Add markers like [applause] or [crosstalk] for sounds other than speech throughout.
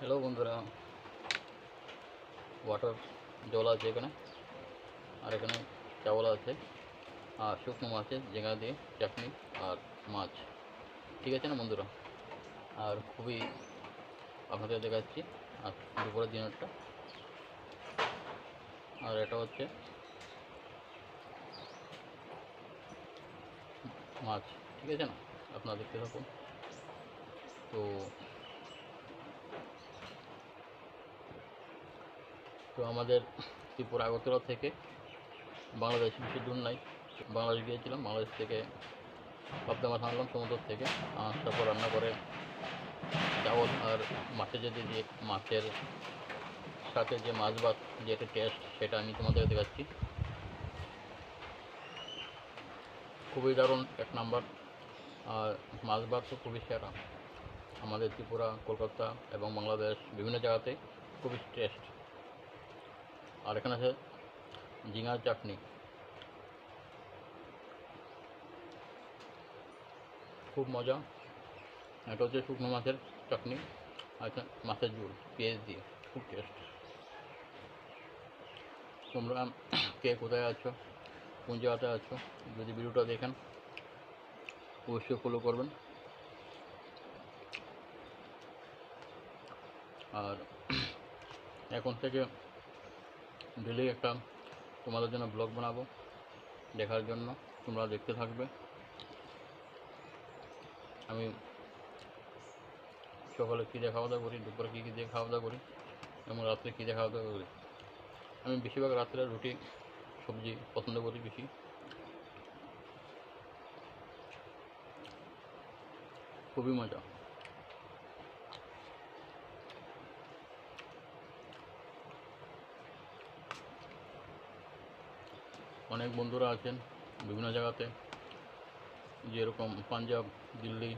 Hello বন্ধুরা water জল আছে এখানে, আর এখানে চাवल আছে, আর শুকনো মাছের জেঙ্গা দিয়ে, চাটনি আর মাছ, ঠিক আছে না বন্ধুরা? আর খুবই আপনাদের দেখাচ্ছি, আর দুপুরের দিনেরটা আর এটা হচ্ছে মাছ, ঠিক আছে না? আপনারা দেখতে থাকুন। তো তো আমাদের ত্রিপুরা আগরতলা থেকে বাংলাদেশ বেশি দূর নাই। বাংলাদেশ গিয়েছিলাম, বাংলাদেশ থেকে পাবদা মাছ আনলাম সমুদ্র থেকে। তারপর রান্না করে চাवल আর মাছে মাছের যে মাছের সাথে যে মাছ ভাত যে একটা টেস্ট সেটা আমি তোমাদের দেখাচ্ছি। খুবই দারুণ এক নাম্বার। আর মাছ ভাত তো খুবই সেরা। আমাদের ত্রিপুরা, কলকাতা এবং বাংলাদেশ বিভিন্ন জায়গাতে খুবই টেস্ট আর এখানে আছে ঝিঙার চাটনি। খুব মজা। এটা হচ্ছে শুকনো মাছের চাটনি আর মাছের ঝোল, পেঁয়াজ দিয়ে, খুব টেস্ট তোমরা কে কোথায় আছো, কোন জায়গাতে আছো, যদি ভিডিওটা দেখেন, অবশ্যই ফলো করবেন। আর এখন থেকে ডেলি একটা তোমাদের জন্য ব্লগ বানাবো, দেখার জন্য তোমরা দেখতে থাকবে। আমি সকালে কী খাওয়া দাওয়া করি, দুপুরে কী কী দিয়ে খাওয়া দাওয়া করি, এবং রাত্রে কী খাওয়া দাওয়া করি। আমি বেশিরভাগ রাত্রে রুটি, সবজি পছন্দ করি বেশি। খুবই মজা। অনেক বন্ধুরা আছেন বিভিন্ন জায়গাতে। যেরকম পাঞ্জাব, দিল্লি,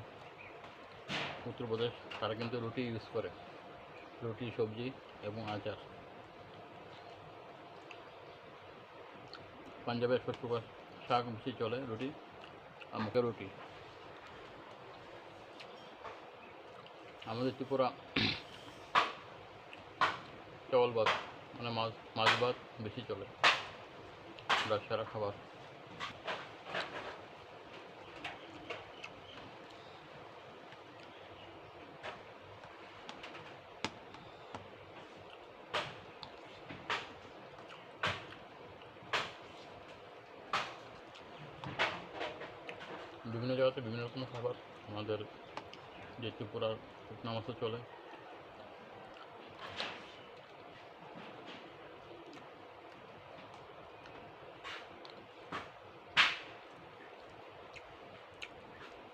উত্তরপ্রদেশ, তারা কিন্তু রুটি ইউজ করে। রুটি, সবজি এবং আচার। পাঞ্জাবের শস্য শাক বেশি চলে রুটি আর মুখে রুটি। আমাদের ত্রিপুরা [clears throat] চাवल ভাত মানে মাছ মাছ ভাত বেশি চলে। সেরা খাবার। বিভিন্ন জায়গাতে বিভিন্ন রকম খাবার। আমাদের যে ত্রিপুরার মাছও চলে।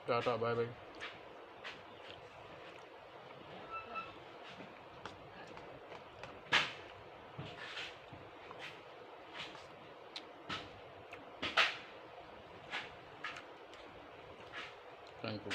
Tata bye bye thank you